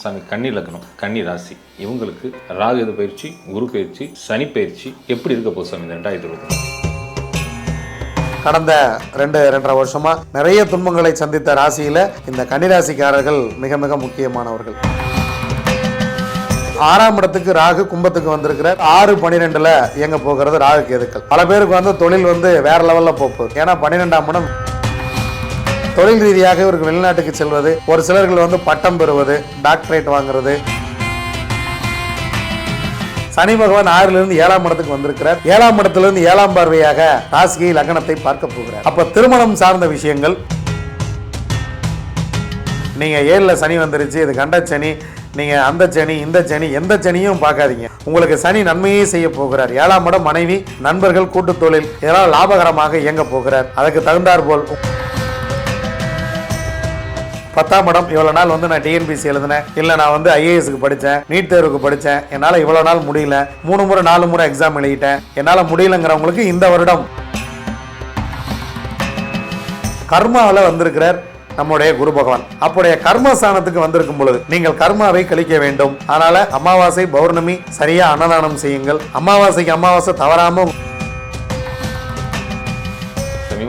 சாமி கன்னி லக்னம் கன்னி ராசி. இவங்களுக்கு ராகு எது பயிற்சி குரு பயிற்சி சனி பயிற்சி எப்படி இருக்க போகுது சாமி இந்த ரெண்டாயிரத்தி இருபத்தி கடந்த ரெண்டு ரெண்டரை வருஷமா நிறைய துன்பங்களை சந்தித்த ராசியில இந்த கன்னிராசிக்காரர்கள் மிக மிக முக்கியமானவர்கள். ஆறாம் இடத்துக்கு ராகு கும்பத்துக்கு வந்திருக்கிற ஆறு பனிரெண்டுல இயங்க போகிறது ராகு கேதுக்கள். பல பேருக்கு வந்து தொழில் வந்து வேற லெவல்ல போகுது. ஏன்னா பன்னிரெண்டாம் இடம் தொழில் ரீதியாக இவர்கள் வெளிநாட்டுக்கு செல்வது ஒரு சிலர்கள் வந்து பட்டம் பெறுவது டாக்டரேட் வாங்குறது. சனி பகவான் ஆறுல இருந்து ஏழாம் இடத்துக்கு வந்திருக்கிறார். ஏழாம் இடத்துல இருந்து ஏழாம் பார்வையாக ராசியை லக்னத்தை பார்க்க போகிறார். அப்ப திருமணம் சார்ந்த விஷயங்கள். நீங்க ஏழுல சனி வந்துருச்சு இது கண்ட சனி நீங்க அந்த சனி இந்த சனி எந்த சனியும் பார்க்காதீங்க. உங்களுக்கு சனி நன்மையே செய்ய போகிறார். ஏழாம் இடம் மனைவி நண்பர்கள் கூட்டு தொழில் இதெல்லாம் லாபகரமாக இயங்க போகிறார். அதுக்கு தகுந்தார் போல் பத்தாம் இடம் இவ்வளோ நாள் வந்து நான் டிஎன்பிசி எழுதினேன். இல்லை நான் வந்து ஐஏஎஸ்க்கு படித்தேன் நீட் தேர்வுக்கு படித்தேன் என்னால் இவ்வளோ நாள் முடியல. மூணு முறை நாலு முறை எக்ஸாம் எழுதிட்டேன். என்னால் முடியலங்கிறவங்களுக்கு இந்த வருடம் கர்மாவில் வந்திருக்கிறார் நம்முடைய குரு பகவான். அப்போடைய கர்மஸ்தானத்துக்கு வந்திருக்கும் பொழுது நீங்கள் கர்மாவை கழிக்க வேண்டும். அதனால அமாவாசை பௌர்ணமி சரியா அன்னதானம் செய்யுங்கள். அமாவாசைக்கு அமாவாசை தவறாமல்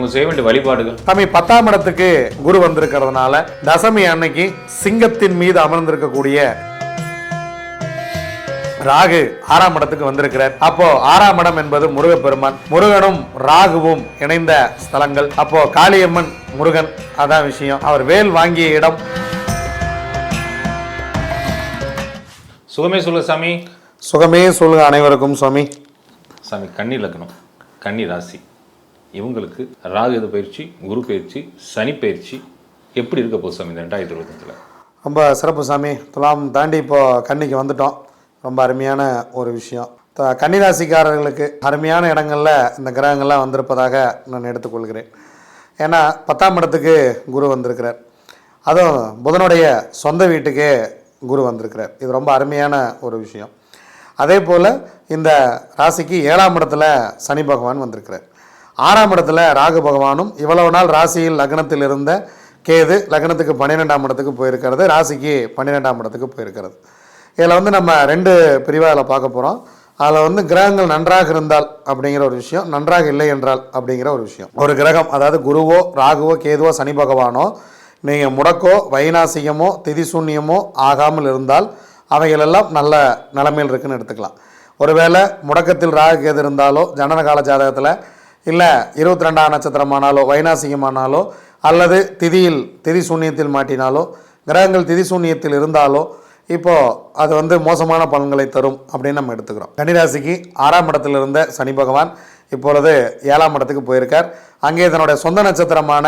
இவங்க செய்ய வேண்டிய வழிபாடுகள். தம்பி பத்தாம் இடத்துக்கு குரு வந்திருக்கிறதுனால தசமி அன்னைக்கு சிங்கத்தின் மீது அமர்ந்திருக்கக்கூடிய ராகு ஆறாம் இடத்துக்கு வந்திருக்கிறார். அப்போ ஆறாம் இடம் என்பது முருகப்பெருமான் முருகனும் ராகுவும் இணைந்த ஸ்தலங்கள். அப்போ காளியம்மன் முருகன் அதான் விஷயம். அவர் வேல் வாங்கிய இடம். சுகமே சொல்லு சாமி. சுகமே சொல்லுங்க அனைவருக்கும் சுவாமி. சாமி கன்னி லக்னம் கன்னி ராசி. இவங்களுக்கு ராகு பயிற்சி குரு பயிற்சி சனி பயிற்சி எப்படி இருக்க போகுது சாமி இந்த ரெண்டாயிரத்தி இருபத்தஞ்சில்? ரொம்ப சிறப்பு சாமி. துலாம் தாண்டி இப்போ கன்னிக்கு வந்துட்டோம். ரொம்ப அருமையான ஒரு விஷயம். கன்னிராசிக்காரர்களுக்கு அருமையான இடங்களில் இந்த கிரகங்கள்லாம் வந்திருப்பதாக நான் எடுத்துக்கொள்கிறேன். ஏன்னா பத்தாம் இடத்துக்கு குரு வந்திருக்கிறார். அதுவும் புதனுடைய சொந்த வீட்டுக்கே குரு வந்திருக்கிறார். இது ரொம்ப அருமையான ஒரு விஷயம். அதே போல் இந்த ராசிக்கு ஏழாம் இடத்துல சனி பகவான் வந்திருக்கிறார். ஆறாம் இடத்துல ராகு பகவானும் இவ்வளவு நாள் ராசியில் லக்னத்தில் இருந்த கேது லக்னத்துக்கு பன்னிரெண்டாம் இடத்துக்கு போயிருக்கிறது ராசிக்கு பன்னிரெண்டாம் இடத்துக்கு போயிருக்கிறது. இதில் வந்து நம்ம ரெண்டு பிரிவாக இதில் பார்க்க போகிறோம் அதில் வந்து கிரகங்கள் நன்றாக இருந்தால் அப்படிங்கிற ஒரு விஷயம் நன்றாக இல்லை என்றால் அப்படிங்கிற ஒரு விஷயம். ஒரு கிரகம் அதாவது குருவோ ராகுவோ கேதுவோ சனி பகவானோ நீங்கள் முடக்கோ வைநாசிகமோ திதிசூன்யமோ ஆகாமல் இருந்தால் அவைகளெல்லாம் நல்ல நிலைமையில் இருக்குன்னு எடுத்துக்கலாம். ஒருவேளை முடக்கத்தில் ராகு கேது இருந்தாலோ ஜனன கால ஜாதகத்தில் இல்லை இருபத்தி ரெண்டாம் நட்சத்திரமானாலோ வைனாசிகமானாலோ அல்லது திதியில் திதி சூன்யத்தில் மாட்டினாலோ கிரகங்கள் திதி சூன்யத்தில் இருந்தாலோ இப்போ அது வந்து மோசமான பலன்களை தரும் அப்படின்னு நம்ம எடுத்துக்கிறோம். கன்னிராசிக்கு ஆறாம் இடத்துல இருந்த சனி பகவான் இப்பொழுது ஏழாம் இடத்துக்கு போயிருக்கார். அங்கே தன்னுடைய சொந்த நட்சத்திரமான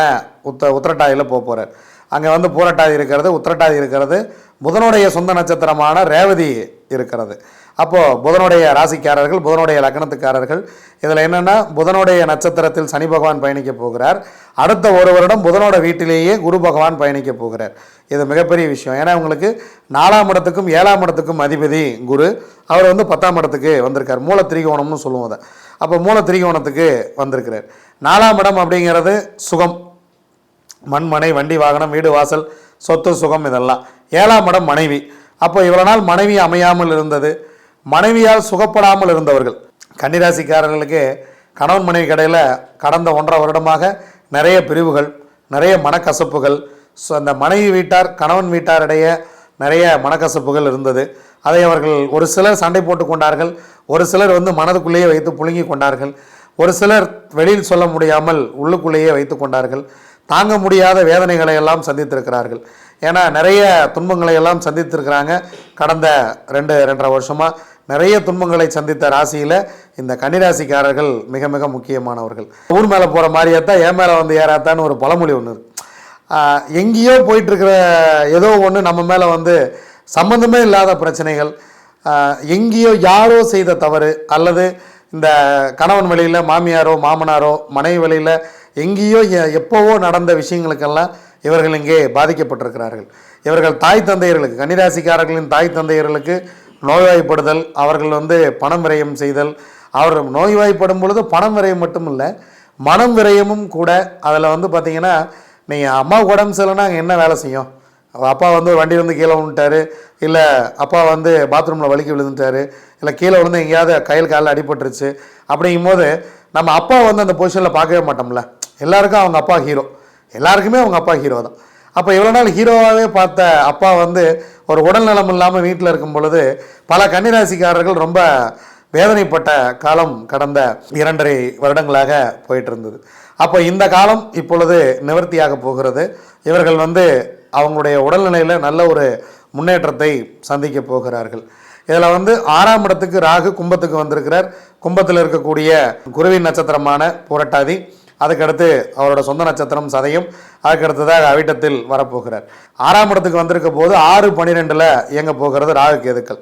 உத்த உத்திரட்டாதியில் போக போகிறார் அங்கே வந்து பூரட்டாதி இருக்கிறது உத்திரட்டாதி இருக்கிறது புதனுடைய சொந்த நட்சத்திரமான ரேவதி இருக்கிறது. அப்போது புதனுடைய ராசிக்காரர்கள் புதனுடைய லக்னத்துக்காரர்கள் இதில் என்னென்னா புதனுடைய நட்சத்திரத்தில் சனி பகவான் பயணிக்க போகிறார். அடுத்த ஒரு வருடம் புதனோட வீட்டிலேயே குரு பகவான் பயணிக்க போகிறார். இது மிகப்பெரிய விஷயம். ஏன்னா உங்களுக்கு நாலாம் இடத்துக்கும் ஏழாம் இடத்துக்கும் அதிபதி குரு. அவர் வந்து பத்தாம் இடத்துக்கு வந்திருக்கார். மூல திரிகோணம்னு சொல்லுவோம் அதை. அப்போ மூல திரிகோணத்துக்கு வந்திருக்கிறார். நாலாம் இடம் அப்படிங்கிறது சுகம். மண்மனை வண்டி வாகனம் வீடு வாசல் சொத்து சுகம் இதெல்லாம். ஏழாம் இடம் மனைவி. அப்போ இவ்வளோ நாள் மனைவி அமையாமல் இருந்தது. மனைவியால் சுகப்படாமல் இருந்தவர்கள். கன்னிராசிக்காரர்களுக்கு கணவன் மனைவி கடையில் கடந்த ஒன்றரை வருடமாக நிறைய பிரிவுகள் நிறைய மனக்கசப்புகள் ஸோ அந்த மனைவி வீட்டார் கணவன் வீட்டாரிடையே நிறைய மனக்கசப்புகள் இருந்தது. அதை அவர்கள் ஒரு சிலர் சண்டை போட்டு கொண்டார்கள் ஒரு சிலர் வந்து மனதுக்குள்ளேயே வைத்து புழுங்கி கொண்டார்கள் ஒரு சிலர் வெளியில் சொல்ல முடியாமல் உள்ளுக்குள்ளேயே வைத்து கொண்டார்கள் தாங்க முடியாத வேதனைகளை எல்லாம் சந்தித்திருக்கிறார்கள். ஏன்னா நிறைய துன்பங்களை எல்லாம் சந்தித்திருக்கிறாங்க கடந்த ரெண்டு ரெண்டரை வருஷமாக நிறைய துன்பங்களை சந்தித்த ராசியில் இந்த கன்னிராசிக்காரர்கள் மிக மிக முக்கியமானவர்கள். ஊர் மேலே போகிற மாதிரியாத்தான் என் மேலே வந்து ஏறாத்தான்னு ஒரு பழமொழி ஒன்று எங்கேயோ போயிட்டுருக்கிற ஏதோ ஒன்று நம்ம மேலே வந்து சம்மந்தமே இல்லாத பிரச்சனைகள். எங்கேயோ யாரோ செய்த தவறு அல்லது இந்த கணவன் வழியில் மாமியாரோ மாமனாரோ மனைவி வழியில் எங்கேயோ எ- எப்போவோ நடந்த விஷயங்களுக்கெல்லாம் இவர்கள் இங்கே பாதிக்கப்பட்டிருக்கிறார்கள். இவர்கள் தாய் தந்தையர்களுக்கு கன்னிராசிக்காரர்களின் தாய் தந்தையர்களுக்கு நோய்வாய்ப்படுதல் அவர்கள் வந்து பணம் விரயம் செய்தல் அவர் நோய்வாய்ப்படும் பொழுது பணம் விரயம் மட்டும் இல்லை மனம் விரயமும் கூட அதில் வந்து பார்த்திங்கன்னா நீங்கள் அம்மாவுக்கு உடம்பு சரியில்லைன்னா அங்கே என்ன வேலை செய்யும்? அப்பா வந்து வண்டி வந்து கீழே விழுந்துட்டாரு இல்லை அப்பா வந்து பாத்ரூமில் வலிக்கி விழுந்துட்டாரு இல்லை கீழே விழுந்து எங்கேயாவது கையில் காலில் அடிபட்டுருச்சு அப்படிங்கும்போது நம்ம அப்பா வந்து அந்த பொசிஷனில் பார்க்கவே மாட்டோம்ல. எல்லாருக்கும் அவங்க அப்பா ஹீரோ எல்லாருக்குமே அவங்க அப்பா ஹீரோ தான். அப்போ இவ்வளோ நாள் ஹீரோவாகவே பார்த்த அப்பா வந்து ஒரு உடல் நலம் இல்லாமல் வீட்டில் இருக்கும் பொழுது பல கன்னிராசிக்காரர்கள் ரொம்ப வேதனைப்பட்ட காலம் கடந்த இரண்டரை வருடங்களாக போயிட்டு இருந்தது. அப்போ இந்த காலம் இப்பொழுது நிவர்த்தியாக போகிறது. இவர்கள் வந்து அவங்களுடைய உடல்நிலையில் நல்ல ஒரு முன்னேற்றத்தை சந்திக்க போகிறார்கள். இதில் வந்து ஆறாம் இடத்துக்கு ராகு கும்பத்துக்கு வந்திருக்கிறார். கும்பத்தில் இருக்கக்கூடிய குருவின் நட்சத்திரமான புரட்டாதி. அதுக்கடுத்து அவரோட சொந்த நட்சத்திரம் சதையும். அதுக்கடுத்ததாக அவிட்டத்தில் வரப்போகிறார். ஆறாம் இடத்துக்கு வந்திருக்க போது ஆறு பன்னிரெண்டில் இயங்க போகிறது ராகு கேதுக்கள்.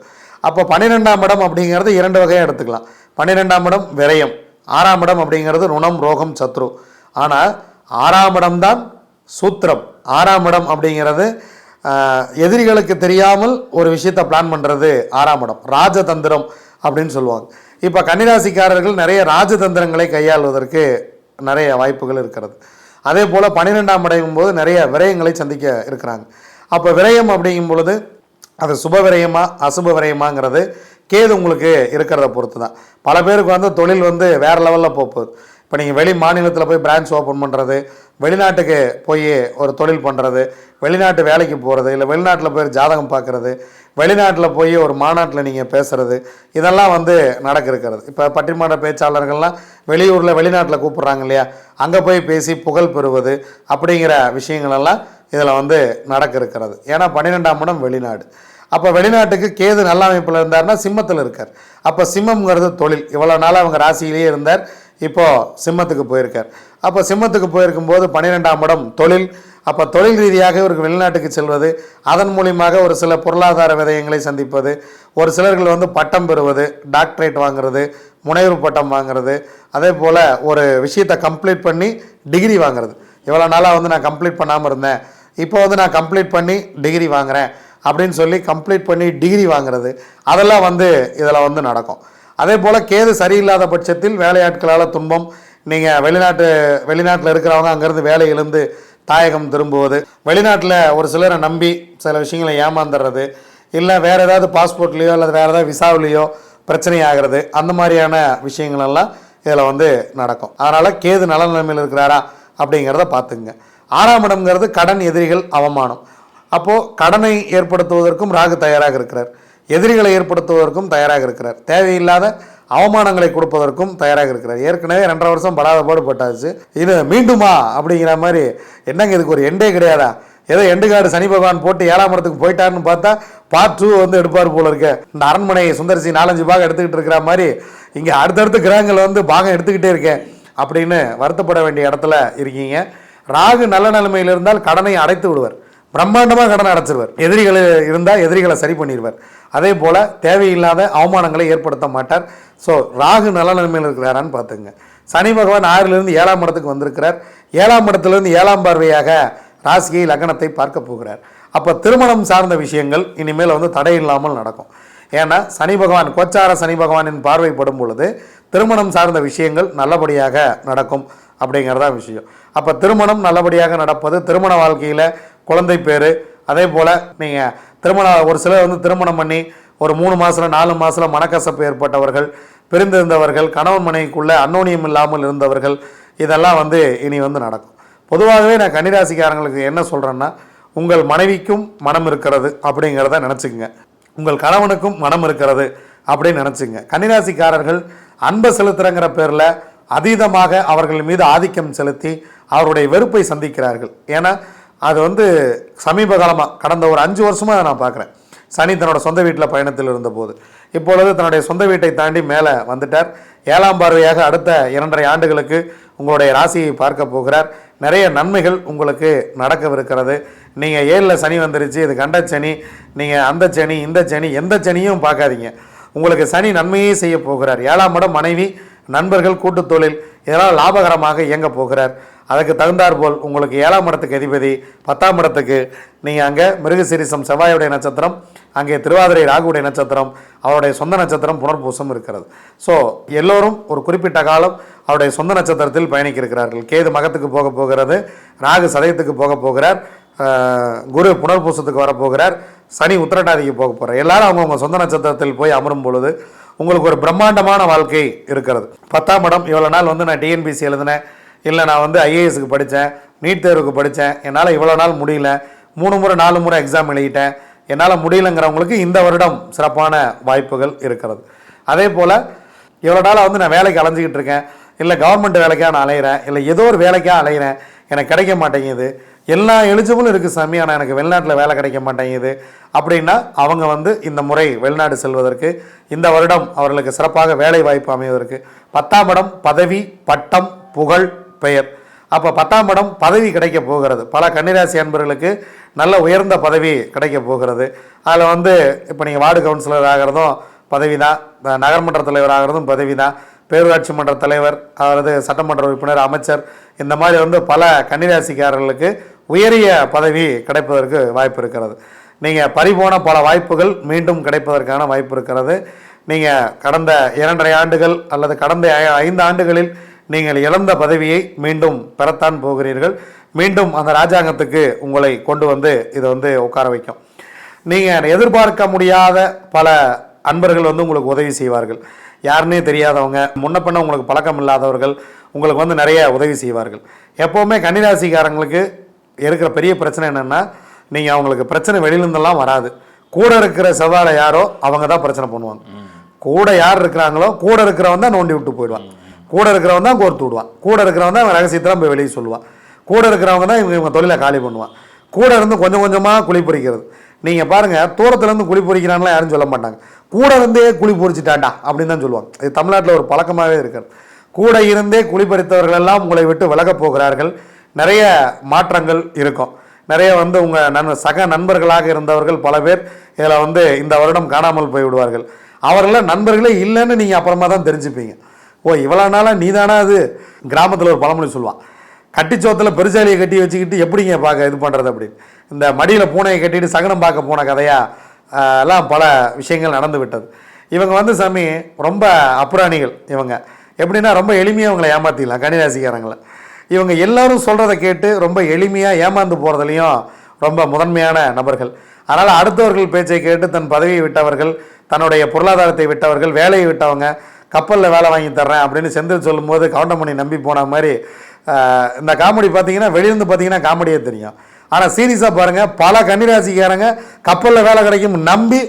அப்போ பன்னிரெண்டாம் இடம் அப்படிங்கிறது இரண்டு வகையாக எடுத்துக்கலாம். பன்னிரெண்டாம் இடம் விரயம் ஆறாம் இடம் அப்படிங்கிறது ருணம் ரோகம் சத்ரு. ஆனால் ஆறாம் இடம்தான் சூத்திரம். ஆறாம் இடம் அப்படிங்கிறது எதிரிகளுக்கு தெரியாமல் ஒரு விஷயத்தை பிளான் பண்ணுறது ஆறாம் இடம். ராஜதந்திரம் அப்படின்னு சொல்லுவாங்க. இப்போ கன்னிராசிக்காரர்கள் நிறைய ராஜதந்திரங்களை கையாள்வதற்கு நிறைய வாய்ப்புகள் இருக்கிறது. அதே போல் பன்னிரெண்டாம் அடையும் போது நிறைய விரயங்களை சந்திக்க இருக்கிறாங்க. அப்போ விரயம் அப்படிங்கும் பொழுது அது சுப விரயமா அசுப விரயமாங்கிறது கேது உங்களுக்கு இருக்கிறத பொறுத்து தான் பல பேருக்கு வந்து தொழில் வந்து வேறு லெவலில் போகுது. இப்போ நீங்கள் வெளி மாநிலத்தில் போய் பிரான்ச் ஓப்பன் பண்ணுறது வெளிநாட்டுக்கு போய் ஒரு தொழில் பண்ணுறது வெளிநாட்டு வேலைக்கு போகிறது இல்லை வெளிநாட்டில் போய் ஜாதகம் பார்க்குறது வெளிநாட்டில் போய் ஒரு மாநாட்டில் நீங்கள் பேசுகிறது இதெல்லாம் வந்து நடக்கிருக்கிறது. இப்போ பட்டிமன்ற பேச்சாளர்கள்லாம் வெளியூரில் வெளிநாட்டில் கூப்பிட்றாங்க இல்லையா? அங்கே போய் பேசி புகழ் பெறுவது அப்படிங்கிற விஷயங்களெல்லாம் இதில் வந்து நடக்க இருக்கிறது ஏன்னா பன்னிரெண்டாம் இடம் வெளிநாடு. அப்போ வெளிநாட்டுக்கு கேது நல்ல அமைப்பில் இருந்தார்னா சிம்மத்தில் இருக்கார். அப்போ சிம்மங்கிறது தொழில். இவ்வளோ நாள் அவங்க ராசியிலேயே இருந்தார். இப்போது சிம்மத்துக்கு போயிருக்கார். அப்போ சிம்மத்துக்கு போயிருக்கும்போது பன்னிரெண்டாம் இடம் தொழில். அப்போ தொழில் ரீதியாக இவருக்கு வெளிநாட்டுக்கு செல்வது அதன் மூலியமாக ஒரு சில பொருளாதார விதயங்களை சந்திப்பது ஒரு சிலர்கள் வந்து பட்டம் பெறுவது டாக்டரேட் வாங்குறது முனைவர் பட்டம் வாங்குறது அதே போல் ஒரு விஷயத்தை கம்ப்ளீட் பண்ணி டிகிரி வாங்குறது. இவ்வளோ நாளாக வந்து நான் கம்ப்ளீட் பண்ணாமல் இருந்தேன். இப்போ வந்து நான் கம்ப்ளீட் பண்ணி டிகிரி வாங்குறேன் அப்படின்னு சொல்லி கம்ப்ளீட் பண்ணி டிகிரி வாங்குறது. அதெல்லாம் வந்து இதில் வந்து நடக்கும். அதே போல் கேது சரியில்லாத பட்சத்தில் வேலையாட்களால் துன்பம். நீங்கள் வெளிநாட்டு வெளிநாட்டில் இருக்கிறவங்க அங்கேருந்து வேலையிலிருந்து தாயகம் திரும்புவது. வெளிநாட்டில் ஒரு சிலரை நம்பி சில விஷயங்களை ஏமாந்துடுறது இல்லை வேறு ஏதாவது பாஸ்போர்ட்லேயோ அல்லது வேறு ஏதாவது விசாவிலேயோ பிரச்சனை ஆகிறது அந்த மாதிரியான விஷயங்கள் எல்லாம் இதில் வந்து நடக்கும். அதனால் கேது நல்ல நிலைமையில் இருக்கிறாரா அப்படிங்கிறத பார்த்துங்க ஆறாம் இடம்ங்கிறது கடன் எதிரிகள் அவமானம். அப்போது கடனை ஏற்படுத்துவதற்கும் ராகு தயாராக இருக்கிறார். எதிரிகளை ஏற்படுத்துவதற்கும் தயாராக இருக்கிறார். தேவையில்லாத அவமானங்களை கொடுப்பதற்கும் தயாராக இருக்கிறார். ஏற்கனவே ரெண்டரை வருஷம் படாத பாடுபட்டாச்சு. இது மீண்டுமா அப்படிங்கிற மாதிரி என்னங்க இதுக்கு ஒரு எண்டே கிடையாதா? ஏதோ எண்டுகாடு சனி பகவான் போட்டு ஏழாம் இடத்துக்கு போயிட்டாருன்னு பார்த்தா பார்ட் டூ வந்து எடுப்பார் போல இருக்கு. இந்த அரண்மனை சுந்தரிசி நாலஞ்சு பாகம் எடுத்துக்கிட்டு இருக்கிற மாதிரி இங்கே அடுத்தடுத்த கிரகங்கள் வந்து பாகம் எடுத்துக்கிட்டே இருக்கேன் அப்படின்னு வருத்தப்பட வேண்டிய இடத்துல இருக்கீங்க. ராகு நல்ல நிலைமையில் இருந்தால் கடனை அடைத்து விடுவார். பிரம்மாண்டமாக கடனை அடைச்சிருவார். எதிரிகள் இருந்தால் எதிரிகளை சரி பண்ணிடுவார் அதே போல் தேவையில்லாத அவமானங்களை ஏற்படுத்த மாட்டார். ஸோ ராகு நல்ல நிலைமையில் இருக்கிறாரான்னு பார்த்துங்க. சனி பகவான் ஆறிலிருந்து ஏழாம் இடத்துக்கு வந்திருக்கிறார். ஏழாம் இடத்துலேருந்து ஏழாம் பார்வையாக ராசியை லக்னத்தை பார்க்க போகிறார். அப்போ திருமணம் சார்ந்த விஷயங்கள் இனிமேல் வந்து தடை இல்லாமல் நடக்கும். ஏன்னா சனி பகவான் கோச்சார சனி பகவானின் பார்வைப்படும் பொழுது திருமணம் சார்ந்த விஷயங்கள் நல்லபடியாக நடக்கும் அப்படிங்கிறதா விஷயம். அப்போ திருமணம் நல்லபடியாக நடப்பது திருமண வாழ்க்கையில் குழந்தை பேர் அதே போல் நீங்கள் திருமண ஒரு சிலர் வந்து திருமணம் பண்ணி ஒரு மூணு மாதத்தில் நாலு மாதத்தில் மனக்கசப்பு ஏற்பட்டவர்கள் பிரிந்திருந்தவர்கள் கணவன் மனைவிக்குள்ளே அன்னோனியம் இல்லாமல் இருந்தவர்கள் இதெல்லாம் வந்து இனி வந்து நடக்கும். பொதுவாகவே நான் கன்னிராசிக்காரங்களுக்கு என்ன சொல்கிறேன்னா உங்கள் மனைவிக்கும் மனம் இருக்கிறது அப்படிங்கிறத நினச்சிக்கங்க. உங்கள் கணவனுக்கும் மனம் இருக்கிறது அப்படின்னு நினச்சிங்க கன்னிராசிக்காரர்கள் அன்பை செலுத்துறங்கிற பேரில் அதீதமாக அவர்கள் மீது ஆதிக்கம் செலுத்தி அவருடைய வெறுப்பை சந்திக்கிறார்கள். ஏன்னா அது வந்து சமீப காலமாக கடந்த ஒரு அஞ்சு வருஷமாக அதை நான் பார்க்குறேன். சனி தன்னோட சொந்த வீட்டில் பயணத்தில் இருந்தபோது. இப்பொழுது தன்னுடைய சொந்த வீட்டை தாண்டி மேலே வந்துட்டார். ஏழாம் பார்வையாக அடுத்த இரண்டரை ஆண்டுகளுக்கு உங்களுடைய ராசியை பார்க்க போகிறார். நிறைய நன்மைகள் உங்களுக்கு நடக்கவிருக்கிறது. நீங்கள் ஏழில் சனி வந்துருச்சு இது கண்ட சனி நீங்கள் அந்த சனி இந்த சனி எந்த சனியும் பார்க்காதீங்க. உங்களுக்கு சனி நன்மையே செய்ய போகிறார். ஏழாம் இடம் மனைவி நண்பர்கள் கூட்டுத் தொழில் இதெல்லாம் லாபகரமாக இயங்க போகிறார். அதுக்கு தகுந்தாற்போல் உங்களுக்கு ஏழாம் இடத்துக்கு அதிபதி பத்தாம் இடத்துக்கு நீங்கள் அங்கே மிருகசீரிசம் செவ்வாயுடைய நட்சத்திரம் அங்கே திருவாதிரை ராகுடைய நட்சத்திரம் அவருடைய சொந்த நட்சத்திரம் புனர்பூசம் இருக்கிறது. ஸோ எல்லோரும் ஒரு குறிப்பிட்ட காலம் அவருடைய சொந்த நட்சத்திரத்தில் பயணிக்க இருக்கிறார்கள் கேது மகத்துக்கு போக போகிறது ராகு சதயத்துக்கு போக போகிறார் குரு புனர்பூசத்துக்கு வரப்போகிறார் சனி உத்திரட்டாதிக்கு போக போகிறார் எல்லாரும் அவங்கவுங்க சொந்த நட்சத்திரத்தில் போய் அமரும் பொழுது உங்களுக்கு ஒரு பிரம்மாண்டமான வாழ்க்கை இருக்கிறது. பத்தாம் இடம் இவ்வளோ நாள் வந்து நான் டிஎன்பிசி எழுதினேன். இல்லை நான் வந்து ஐஏஎஸ்க்கு படித்தேன் நீட் தேர்வுக்கு படித்தேன் என்னால் இவ்வளோ நாள் முடியல. மூணு முறை நாலு முறை எக்ஸாம் எழுதிட்டேன். என்னால் முடியலங்கிறவங்களுக்கு இந்த வருடம் சிறப்பான வாய்ப்புகள் இருக்கிறது. அதே போல் இவ்வளோ நாளாக வந்து நான் வேலைக்கு அலைஞ்சிக்கிட்டு இருக்கேன். இல்லை கவர்மெண்ட் வேலைக்காக நான் அலையிறேன். இல்லை ஏதோ ஒரு வேலைக்காக அலையிறேன். எனக்கு கிடைக்க மாட்டேங்குது. எல்லா எலிஜிபிளும் இருக்குது சாமி ஆனால் எனக்கு வெளிநாட்டில் வேலை கிடைக்க மாட்டேங்குது. அப்படின்னா அவங்க வந்து இந்த முறை வெளிநாடு செல்வதற்கு இந்த வருடம் அவர்களுக்கு சிறப்பாக வேலை வாய்ப்பு அமைவதற்கு பத்தாம் இடம் பதவி பட்டம் புகழ் பெயர். அப்போ பத்தாம் இடம் பதவி கிடைக்க போகிறது. பல கன்னிராசி அன்பர்களுக்கு நல்ல உயர்ந்த பதவி கிடைக்க போகிறது. அதில் வந்து இப்போ நீங்கள் வார்டு கவுன்சிலர் ஆகிறதும் பதவி தான் நகர்மன்ற தலைவர் ஆகிறதும் பதவி தான் பேரூராட்சி மன்ற தலைவர் அதாவது சட்டமன்ற உறுப்பினர் அமைச்சர் இந்த மாதிரி வந்து பல கன்னிராசிக்காரர்களுக்கு உயரிய பதவி கிடைப்பதற்கு வாய்ப்பு இருக்கிறது. நீங்கள் பறிபோன பல வாய்ப்புகள் மீண்டும் கிடைப்பதற்கான வாய்ப்பு இருக்கிறது. நீங்கள் கடந்த இரண்டரை ஆண்டுகள் அல்லது கடந்த ஐந்து ஆண்டுகளில் நீங்கள் இழந்த பதவியை மீண்டும் பெறத்தான் போகிறீர்கள். மீண்டும் அந்த ராஜாங்கத்துக்கு உங்களை கொண்டு வந்து இதை வந்து உட்கார வைக்கும். நீங்கள் எதிர்பார்க்க முடியாத பல அன்பர்கள் வந்து உங்களுக்கு உதவி செய்வார்கள். யாருன்னே தெரியாதவங்க முன்ன பின்ன உங்களுக்கு பழக்கம் இல்லாதவர்கள் உங்களுக்கு வந்து நிறைய உதவி செய்வார்கள். எப்போவுமே கன்னிராசிக்காரங்களுக்கு இருக்கிற பெரிய பிரச்சனை என்னென்னா நீங்கள் அவங்களுக்கு பிரச்சனை வெளியிலேருந்தெல்லாம் வராது. கூட இருக்கிற செவ்வாழை யாரோ அவங்க தான் பிரச்சனை பண்ணுவாங்க. கூட யார் இருக்கிறாங்களோ கூட இருக்கிறவன் தான் நோண்டி விட்டு போயிடுவான். கூட இருக்கிறவன் தான் கோர்த்து விடுவான். கூட இருக்கிறவன் தான் ரகசியத்தெல்லாம் போய் வெளியே சொல்லுவான். கூட இருக்கிறவங்க தான் இவங்க இவங்க தொழிலை காலி பண்ணுவான். கூட இருந்து கொஞ்சம் கொஞ்சமாக குழி பொறிக்கிறது. நீங்கள் பாருங்கள் தூரத்துலேருந்து குழி பொறிக்கிறான்லாம் யாரும் சொல்ல மாட்டாங்க. கூட இருந்தே குழி பொறிச்சிட்டாண்டா அப்படின்னு தான் சொல்லுவாங்க. இது தமிழ்நாட்டில் ஒரு பழக்கமாகவே இருக்கிறது கூட இருந்தே குழி பறித்தவர்கள் எல்லாம் உங்களை விட்டு விலகப் போகிறார்கள். நிறைய மாற்றங்கள் இருக்கும். நிறைய வந்து உங்கள் நன் சக நண்பர்களாக இருந்தவர்கள் பல பேர் இதில் வந்து இந்த வருடம் காணாமல் போய் விடுவார்கள் அவர்கள நண்பர்களே இல்லைன்னு நீங்கள் அப்புறமா தான் தெரிஞ்சுப்பீங்க. ஓ இவ்வளோ நாளாக நீதானா அது? கிராமத்தில் ஒரு பழமொழி சொல்லுவான். கட்டிச்சோத்தில் பெருசாலியை கட்டி வச்சுக்கிட்டு எப்படிங்க பார்க்க இது பண்ணுறது அப்படின்னு. இந்த மடியில் பூனையை கட்டிட்டு சகனம் பார்க்க போன கதையாக எல்லாம் பல விஷயங்கள் நடந்து விட்டது. இவங்க வந்து சாமி ரொம்ப அப்புராணிகள் இவங்க. எப்படின்னா ரொம்ப எளிமையாக இவங்களை ஏமாற்றிடலாம் கன்னிராசிக்காரங்களை இவங்க எல்லாரும் சொல்கிறத கேட்டு ரொம்ப எளிமையாக ஏமாந்து போகிறதுலையும் ரொம்ப முதன்மையான நபர்கள். அதனால் அடுத்தவர்கள் பேச்சை கேட்டு தன் பதவியை விட்டவர்கள் தன்னுடைய பொருளாதாரத்தை விட்டவர்கள் வேலையை விட்டவங்க கப்பலில் வேலை வாங்கி தர்றேன் அப்படின்னு செந்தில் சொல்லும்போது கவுண்டமணி நம்பி போன மாதிரி இந்த காமெடி பார்த்தீங்கன்னா வெளியிருந்து பார்த்தீங்கன்னா காமெடியே தெரியும். ஆனால் சீரியஸாக பாருங்கள் பல கன்னிராசிக்காரங்க கப்பலில் வேலை கிடைக்கும் நம்பி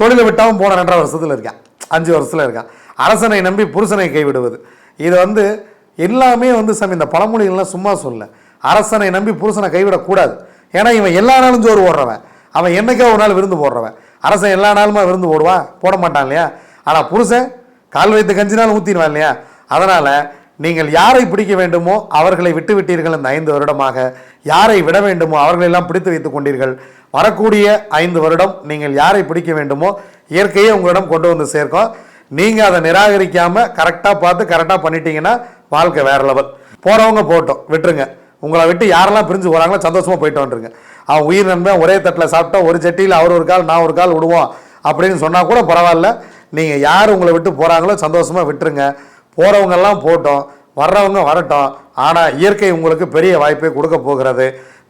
தொழிலை விட்டாமல் போன ரெண்டரை வருஷத்தில் இருக்கான். அஞ்சு வருஷத்தில் இருக்கான். அரசனை நம்பி புருஷனை கைவிடுவது. இது வந்து எல்லாமே வந்து சாமி இந்த பழமொழிகள்லாம் சும்மா சொல்ல. அரசனை நம்பி புருஷனை கைவிடக்கூடாது. ஏன்னா இவன் எல்லா நாளும் சோறு போடுறவன். அவன் என்னைக்கோ ஒரு நாள் விருந்து போடுறவன். அரசன் எல்லா நாளுமா விருந்து போடுவான்? போட மாட்டான் இல்லையா? ஆனால் புருஷன் கால் வைத்து கஞ்சினால் நாள் இல்லையா? அதனால் நீங்கள் யாரை பிடிக்க வேண்டுமோ அவர்களை விட்டு விட்டீர்கள் இந்த ஐந்து வருடமாக. யாரை விட வேண்டுமோ அவர்களெல்லாம் பிடித்து வைத்துக் கொண்டீர்கள். வரக்கூடிய ஐந்து வருடம் நீங்கள் யாரை பிடிக்க வேண்டுமோ இயற்கையே உங்களிடம் கொண்டு வந்து சேர்க்கும். நீங்கள் அதை நிராகரிக்காமல் கரெக்டாக பார்த்து கரெக்டாக பண்ணிட்டீங்கன்னா வாழ்க்கை வேற லெவல் போகிறவங்க போட்டோம் விட்டுருங்க. உங்களை விட்டு யாரெல்லாம் பிரிஞ்சு போகிறாங்களோ சந்தோஷமாக போயிட்டு வந்துருங்க. அவன் உயிர் நண்பன் ஒரே தட்டில் சாப்பிட்டா ஒரு சட்டியில் அவர் ஒரு கால் நான் ஒரு கால் விடுவோம் அப்படின்னு சொன்னால் கூட பரவாயில்ல. நீங்கள் யார் உங்களை விட்டு போகிறாங்களோ சந்தோஷமாக விட்டுருங்க. போகிறவங்கெல்லாம் போட்டோம் வர்றவங்க வரட்டும். ஆனால் இயற்கை உங்களுக்கு பெரிய வாய்ப்பை கொடுக்க போகிறது.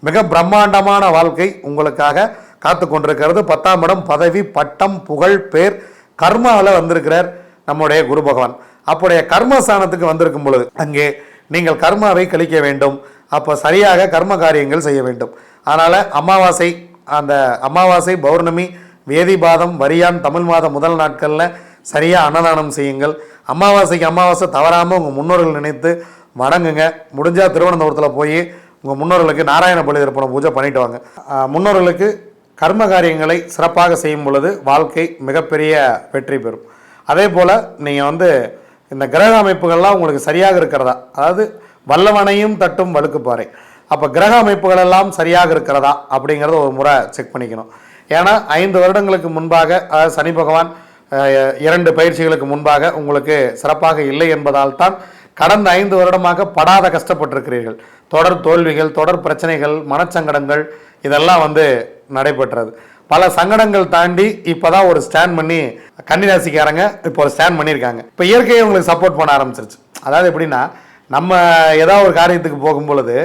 மிக பிரம்மாண்டமான வாழ்க்கை உங்களுக்காக காத்து கொண்டிருக்கிறது. பத்தாம் இடம் பதவி பட்டம் புகழ் பேர் கர்மாவில் வந்திருக்கிறார் நம்முடைய குரு பகவான். அப்போடைய கர்மஸ்தானத்துக்கு வந்திருக்கும் பொழுது அங்கே நீங்கள் கர்மாவை கழிக்க வேண்டும். அப்போ சரியாக கர்ம காரியங்கள் செய்ய வேண்டும். அதனால் அமாவாசை அந்த அமாவாசை பௌர்ணமி வேதிபாதம் வரியான் தமிழ் மாதம் முதல் நாட்களில் சரியாக அன்னதானம் செய்யுங்கள். அமாவாசைக்கு அமாவாசை தவறாமல் உங்கள் முன்னோர்கள் நினைத்து வணங்குங்க. முடிஞ்சால் திருவனந்தபுரத்தில் போய் உங்கள் முன்னோர்களுக்கு நாராயண பலி தர்ப்பண பூஜை பண்ணிட்டு வாங்க. முன்னோர்களுக்கு கர்ம காரியங்களை சிறப்பாக செய்யும் பொழுது வாழ்க்கை மிகப்பெரிய வெற்றி பெறும். அதே போல் நீங்கள் வந்து இந்த கிரக அமைப்புகள்லாம் உங்களுக்கு சரியாக இருக்கிறதா? அதாவது வல்லவனையும் தட்டும் வழுக்குப்பாறை அப்போ கிரக அமைப்புகளெல்லாம் சரியாக இருக்கிறதா? அப்படிங்கிறத ஒரு முறை செக் பண்ணிக்கணும். ஏன்னா ஐந்து வருடங்களுக்கு முன்பாக அதாவது சனி பகவான் இரண்டு பயிற்சிகளுக்கு முன்பாக உங்களுக்கு சிறப்பாக இல்லை என்பதால் தான் கடந்த ஐந்து வருடமாக படாத கஷ்டப்பட்டிருக்கிறீர்கள். தொடர் தோல்விகள் தொடர் பிரச்சனைகள் மனச்சங்கடங்கள் இதெல்லாம் வந்து நடைபெற்றது. பல சங்கடங்கள் தாண்டி இப்போதான் ஒரு ஸ்டாண்ட் பண்ணி கன்னிராசிக்காரங்க இப்போ ஒரு ஸ்டாண்ட் பண்ணியிருக்காங்க. இப்போ இயற்கையை உங்களுக்கு சப்போர்ட் பண்ண ஆரம்பிச்சிருச்சு. அதாவது எப்படின்னா நம்ம ஏதாவது ஒரு காரியத்துக்கு போகும் பொழுது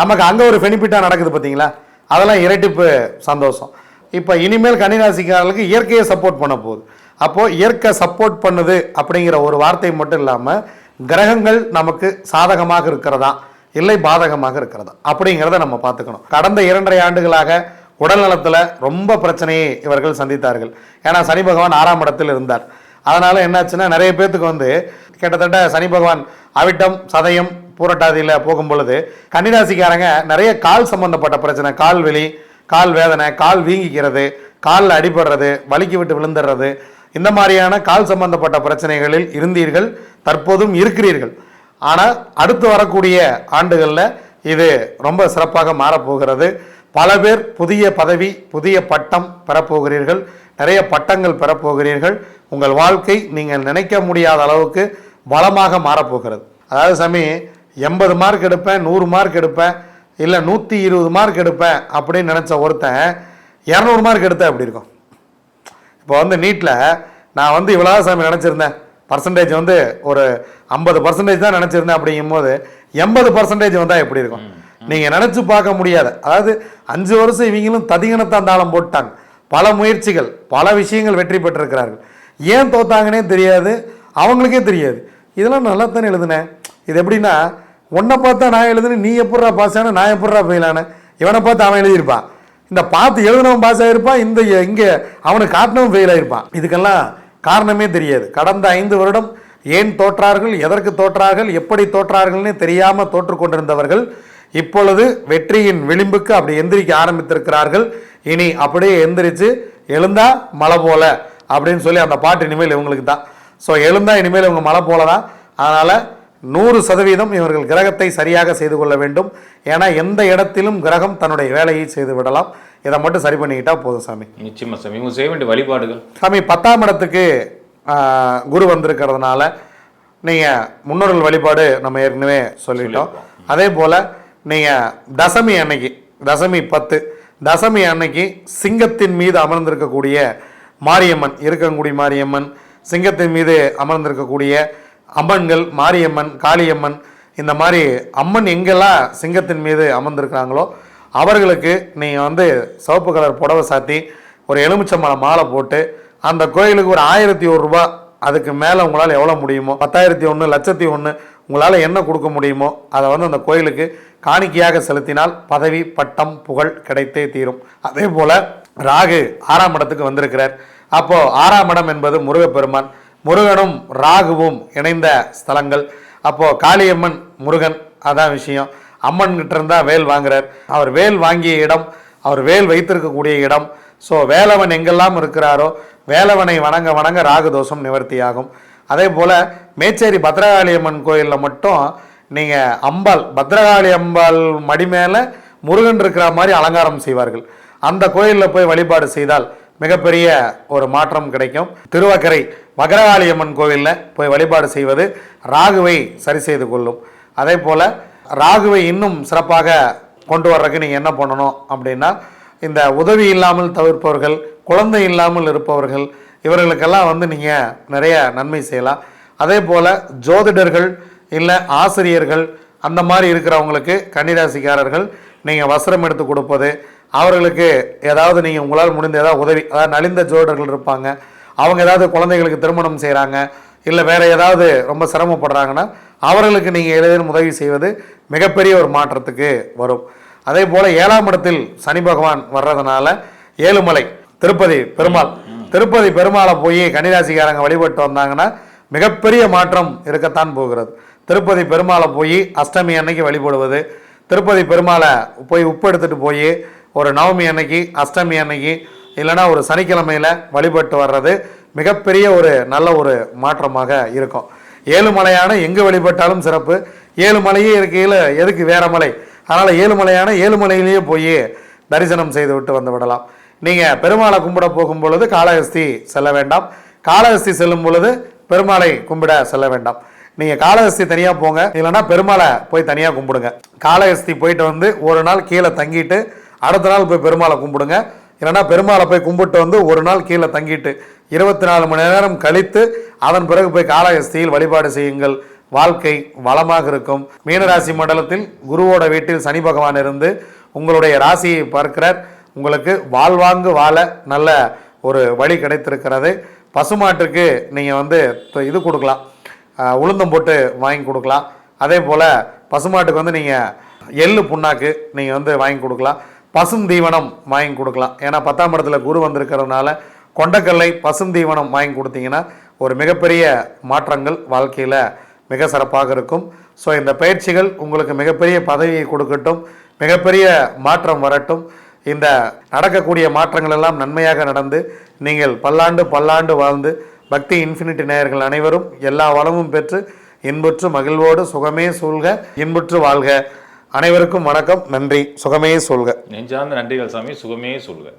நமக்கு அங்கே ஒரு பெனிஃபிட்டாக நடக்குது பார்த்தீங்களா? அதெல்லாம் இரட்டிப்பு சந்தோஷம். இப்போ இனிமேல் கன்னிராசிக்காரர்களுக்கு இயற்கையை சப்போர்ட் பண்ண போகுது. அப்போது இயற்கை சப்போர்ட் பண்ணுது அப்படிங்கிற ஒரு வார்த்தை மட்டும் இல்லாமல் கிரகங்கள் நமக்கு சாதகமாக இருக்கிறதா? இல்லை பாதகமாக இருக்கிறதா? அப்படிங்கிறத நம்ம பார்த்துக்கணும். கடந்த இரண்டரை ஆண்டுகளாக உடல் நலத்தில் ரொம்ப பிரச்சனையை இவர்கள் சந்தித்தார்கள். ஏன்னா சனி பகவான் ஆறாம் இடத்தில் இருந்தார். அதனால் என்னாச்சுன்னா நிறைய பேர்த்துக்கு வந்து கிட்டத்தட்ட சனி பகவான் அவிட்டம் சதயம் பூரட்டாதியில் போகும் பொழுது கன்னிராசிக்காரங்க நிறைய கால் சம்பந்தப்பட்ட பிரச்சனை கால் வெளி கால் வேதனை கால் வீங்கிக்கிறது காலில் அடிபடுறது வலிக்கு விட்டு விழுந்துடுறது இந்த மாதிரியான கால் சம்பந்தப்பட்ட பிரச்சனைகளில் இருந்தீர்கள் தற்போதும் இருக்கிறீர்கள். ஆனால் அடுத்து வரக்கூடிய ஆண்டுகளில் இது ரொம்ப சிறப்பாக மாறப்போகிறது. பல பேர் புதிய பதவி புதிய பட்டம் பெறப்போகிறீர்கள் நிறைய பட்டங்கள் பெறப்போகிறீர்கள். உங்கள் வாழ்க்கை நீங்கள் நினைக்க முடியாத அளவுக்கு பலமாக மாறப்போகிறது. அதாவது சாமி எண்பது மார்க் எடுப்பேன் நூறு மார்க் எடுப்பேன் இல்லை நூற்றி இருபது மார்க் எடுப்பேன் அப்படின்னு நினச்ச ஒருத்தன் இரநூறு மார்க் எடுத்தா எப்படி இருக்கும்? இப்போ வந்து நீட்டில் நான் வந்து இவ்வளோ சாமி நினச்சிருந்தேன். பர்சன்டேஜ் வந்து ஒரு ஐம்பது பர்சன்டேஜ் தான் நினச்சிருந்தேன் அப்படிங்கும்போது எண்பது பர்சன்டேஜ் வந்தால் எப்படி இருக்கும்? நீங்கள் நினச்சி பார்க்க முடியாத. அதாவது அஞ்சு வருஷம் இவங்களும் ததிகணத்தான் தாளம் போட்டாங்க. பல முயற்சிகள் பல விஷயங்கள் வெற்றி பெற்றிருக்கிறார்கள். ஏன் தோத்தாங்கன்னே தெரியாது. அவங்களுக்கே தெரியாது. இதெல்லாம் நல்லா தானே எழுதுனேன் இது எப்படின்னா உன்னை பார்த்தா நான் எழுதுன்னு நீ எப்பட்றா பாஸ் ஆன நான் எப்பட்றா ஃபெயில் ஆனேன்? இவனை பார்த்து அவன் எழுதியிருப்பான் இந்த பார்த்து எழுதினவன் பாஸ் ஆகிருப்பான் இந்த இங்கே அவனுக்கு காட்டினவன் ஃபெயில் ஆகிருப்பான் இதுக்கெல்லாம் காரணமே தெரியாது. கடந்த ஐந்து வருடம் ஏன் தோற்றார்கள் எதற்கு தோற்றார்கள் எப்படி தோற்றார்கள்னு தெரியாமல் தோற்று கொண்டிருந்தவர்கள் இப்பொழுது வெற்றியின் விளிம்புக்கு அப்படி எந்திரிக்க ஆரம்பித்திருக்கிறார்கள். இனி அப்படியே எந்திரிச்சு எழுந்தா மழை போல அப்படின்னு சொல்லி அந்த பாட்டு இனிமேல் இவங்களுக்கு தான். ஸோ எழுந்தா இனிமேல் இவங்க மழை போல தான் அதனால் நூறு சதவீதம் இவர்கள் கிரகத்தை சரியாக செய்து கொள்ள வேண்டும். ஏன்னா எந்த இடத்திலும் கிரகம் தன்னுடைய வேலையை செய்து விடலாம். இதை மட்டும் சரி பண்ணிக்கிட்டா போதும் சாமி. நிச்சயமா சாமி. இவங்க செய்ய வேண்டிய வழிபாடுகள். சாமி பத்தாம் இடத்துக்கு குரு வந்திருக்கிறதுனால நீங்கள் முன்னோர்கள் வழிபாடு நம்ம ஏற்கனவே சொல்லிட்டோம். அதே போல் நீங்கள் தசமி அன்னைக்கு தசமி பத்து தசமி அன்னைக்கு சிங்கத்தின் மீது அமர்ந்திருக்கக்கூடிய மாரியம்மன் இருக்கங்குடி மாரியம்மன் சிங்கத்தின் மீது அமர்ந்திருக்கக்கூடிய அம்மன்கள் மாரியம்மன் காளியம்மன் இந்த மாதிரி அம்மன் எங்கெல்லாம் சிங்கத்தின் மீது அமர்ந்திருக்கிறாங்களோ அவர்களுக்கு நீங்கள் வந்து சிவப்பு கலர் புடவை சாத்தி ஒரு எலுமிச்சம்பழம் மாலை போட்டு அந்த கோயிலுக்கு ஒரு ஆயிரத்தி ஒரு ரூபா அதுக்கு மேலே உங்களால் எவ்வளோ முடியுமோ பத்தாயிரத்தி ஒன்று லட்சத்தி ஒன்று உங்களால் என்ன கொடுக்க முடியுமோ அதை வந்து அந்த கோயிலுக்கு காணிக்கையாக செலுத்தினால் பதவி பட்டம் புகழ் கிடைத்தே தீரும். அதே போல் ராகு ஆறாம் இடத்துக்கு வந்திருக்கிறார். அப்போது ஆறாம் இடம் என்பது முருகப்பெருமான். முருகனும் ராகுவும் இணைந்த ஸ்தலங்கள். அப்போது காளியம்மன் முருகன் அதான் விஷயம். அம்மன் கிட்ட வேல் வாங்குறார். அவர் வேல் வாங்கிய இடம் அவர் வேல் வைத்திருக்கக்கூடிய இடம். ஸோ வேலவன் எங்கெல்லாம் இருக்கிறாரோ வேலவனை வணங்க வணங்க ராகு தோஷம் நிவர்த்தியாகும். அதே போல் மேச்சேரி பத்ரகாளி அம்மன் கோயிலில் மட்டும் நீங்கள் அம்பாள் பத்ரகாளி அம்பாள் மடி மேலே முருகன் இருக்கிற மாதிரி அலங்காரம் செய்வார்கள். அந்த கோயிலில் போய் வழிபாடு செய்தால் மிகப்பெரிய ஒரு மாற்றம் கிடைக்கும். திருவக்கரை பகரகாளி அம்மன் கோவிலில் போய் வழிபாடு செய்வது ராகுவை சரி செய்து கொள்ளும். அதே போல் ராகுவை இன்னும் சிறப்பாக கொண்டு வர்றதுக்கு நீங்கள் என்ன பண்ணணும் அப்படின்னா இந்த உதவி இல்லாமல் தவிர்ப்பவர்கள் குழந்தை இல்லாமல் இருப்பவர்கள் இவர்களுக்கெல்லாம் வந்து நீங்கள் நிறைய நன்மை செய்யலாம். அதே போல் ஜோதிடர்கள் இல்லை ஆசிரியர்கள் அந்த மாதிரி இருக்கிறவங்களுக்கு கன்னிராசிக்காரர்கள் நீங்கள் வஸ்திரம் எடுத்து கொடுப்பது அவர்களுக்கு ஏதாவது நீங்கள் உங்களால் முடிந்த ஏதாவது உதவி அதாவது நலிந்த ஜோதிடர்கள் இருப்பாங்க. அவங்க ஏதாவது குழந்தைகளுக்கு திருமணம் செய்கிறாங்க இல்லை வேற ஏதாவது ரொம்ப சிரமப்படுறாங்கன்னா அவர்களுக்கு நீங்கள் ஏதேனும் உதவி செய்வது மிகப்பெரிய ஒரு மாற்றத்துக்கு வரும். அதே போல் ஏழாம் இடத்தில் சனி பகவான் வர்றதுனால ஏழுமலை திருப்பதி பெருமாள். திருப்பதி பெருமாளை போய் கன்னிராசிக்காரங்க வழிபட்டு வந்தாங்கன்னா மிகப்பெரிய மாற்றம் இருக்கத்தான் போகிறது. திருப்பதி பெருமாளை போய் அஷ்டமி அன்னைக்கு வழிபடுவது திருப்பதி பெருமாளை போய் உப்பு எடுத்துட்டு போய் ஒரு நவமி அன்னைக்கு அஷ்டமி அன்னைக்கு இல்லைன்னா ஒரு சனிக்கிழமையில் வழிபட்டு வர்றது மிகப்பெரிய ஒரு நல்ல ஒரு மாற்றமாக இருக்கும். ஏழுமலையான எங்கே வழிபட்டாலும் சிறப்பு. ஏழுமலையே இருக்கையில் எதுக்கு வேற மலை? அதனால் ஏழுமலையான ஏழுமலையிலேயே போய் தரிசனம் செய்து விட்டு வந்து விடலாம். நீங்கள் பெருமாளை கும்பிட போகும் பொழுது காளஹஸ்தி செல்ல வேண்டாம். காளஹஸ்தி செல்லும் பொழுது பெருமாளை கும்பிட செல்ல வேண்டாம். நீங்கள் காளஹஸ்தி தனியாக போங்க. இல்லைன்னா பெருமாளை போய் தனியாக கும்பிடுங்க. காளஹஸ்தி போயிட்டு வந்து ஒரு நாள் கீழே தங்கிட்டு அடுத்த நாள் போய் பெருமாளை கும்பிடுங்க. இல்லைன்னா பெருமாளை போய் கும்பிட்டு வந்து ஒரு நாள் கீழே தங்கிட்டு இருபத்தி நாலு மணி நேரம் கழித்து அதன் பிறகு போய் காளஹஸ்தியில் வழிபாடு செய்யுங்கள். வாழ்க்கை வளமாக இருக்கும். மீனராசி மண்டலத்தில் குருவோட வீட்டில் சனி பகவான் இருந்து உங்களுடைய ராசியை பார்க்கிறார். உங்களுக்கு வாழ்வாங்கு வாழ நல்ல ஒரு வழி கிடைத்திருக்கிறது. பசுமாட்டுக்கு நீங்கள் வந்து இது கொடுக்கலாம். உளுந்தம் போட்டு வாங்கி கொடுக்கலாம். அதே போல் பசுமாட்டுக்கு வந்து நீங்கள் எள்ளு புண்ணாக்கு நீங்கள் வந்து வாங்கி கொடுக்கலாம். பசும் தீவனம் வாங்கி கொடுக்கலாம். ஏன்னா பத்தாம் இடத்துல குரு வந்திருக்கிறதுனால கொண்டக்கல்லை பசும் தீவனம் வாங்கி கொடுத்தீங்கன்னா ஒரு மிகப்பெரிய மாற்றங்கள் வாழ்க்கையில் மிக சிறப்பாக இருக்கும். ஸோ இந்த பயிற்சிகள் உங்களுக்கு மிகப்பெரிய பதவியை கொடுக்கட்டும் மிகப்பெரிய மாற்றம் வரட்டும். இந்த நடக்கக்கூடிய மாற்றங்கள் எல்லாம் நன்மையாக நடந்து நீங்கள் பல்லாண்டு பல்லாண்டு வாழ்ந்து பக்தி இன்ஃபினிட்டி நேயர்கள் அனைவரும் எல்லா வளமும் பெற்று இன்புற்று மகிழ்வோடு சுகமே சூழ்க இன்புற்று வாழ்க. அனைவருக்கும் வணக்கம். நன்றி. சுகமே சொல்க. நெஞ்சார்ந்த நன்றிகள் சாமி. சுகமே சொல்க.